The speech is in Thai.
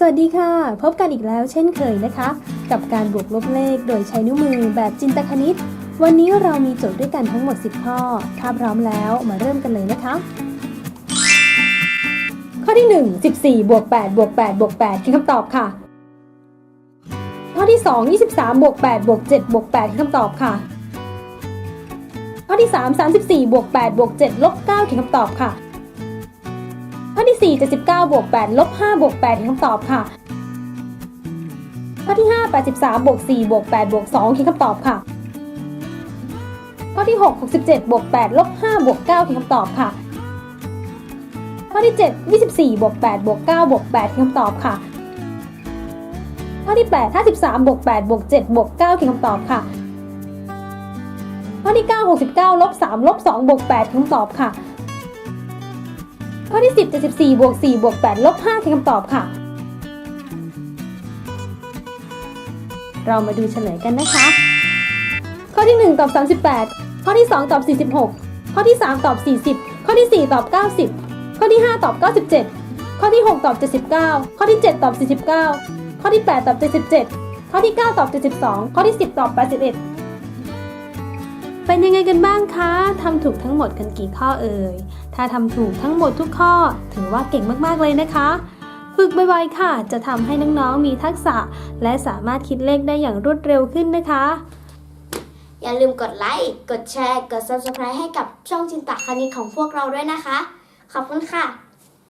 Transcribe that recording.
สวัสดีค่ะ พบกันอีกแล้วเช่นเคยนะคะ กับการบวกลบเลขโดยใช้นิ้วมือแบบจินตคณิต วันนี้เรามีโจทย์ด้วยกันทั้งหมด 10 ข้อ ถ้าพร้อมแล้วมาเริ่มกันเลยนะคะ ข้อที่ 1 14บวก8บวก8บวก8คือคำตอบค่ะ ข้อที่ 2 23บวก8บวก7บวก8คือคำตอบค่ะ ข้อที่ 3 34บวก8บวก7ลบ9คือคำตอบค่ะ ที่ 4 79บวก8ลบ5บวก8คือคำตอบค่ะ ข้อที่ 5 83บวก4บวก8บวก2คือคำตอบค่ะ ข้อที่ 6 67บวก8ลบ5บวก9คือคำตอบค่ะ ข้อที่ 7 24บวก8บวก9บวก8คือคำตอบค่ะ ข้อที่8 53บวก8บวก7บวก9คือคำตอบค่ะ ข้อที่ 9 69ลบ3ลบ2บวก8คือคำตอบค่ะ ข้อที่ 10 74บวก4บวก8ลบ5คือคำตอบค่ะ เรามาดูเฉลยกันนะคะ ข้อที่ 1 ตอบ 38 ข้อที่ 2 ตอบ 46 ข้อที่ 3 ตอบ 40 ข้อที่ 4 ตอบ 90 ข้อที่ 5 ตอบ 97 ข้อที่ 6 ตอบ 79 ข้อที่ 7 ตอบ 49 ข้อที่ 8 ตอบ 77 ข้อที่ 9 ตอบ 72 ข้อที่ 10 ตอบ 81 เป็นยังไงกันบ้างคะ ทำถูกทั้งหมดกันกี่ข้อเอ่ย ถ้าทำถูกทั้งหมดทุกข้อ ถือว่าเก่งมากๆเลยนะคะ ฝึกบ่อยๆค่ะ จะทำให้น้องๆมีทักษะ และสามารถคิดเลขได้อย่างรวดเร็วขึ้นนะคะ อย่าลืมกดไลค์ กดแชร์ กด subscribe ให้กับช่องจินตคณิตของพวกเราด้วยนะคะ ขอบคุณค่ะ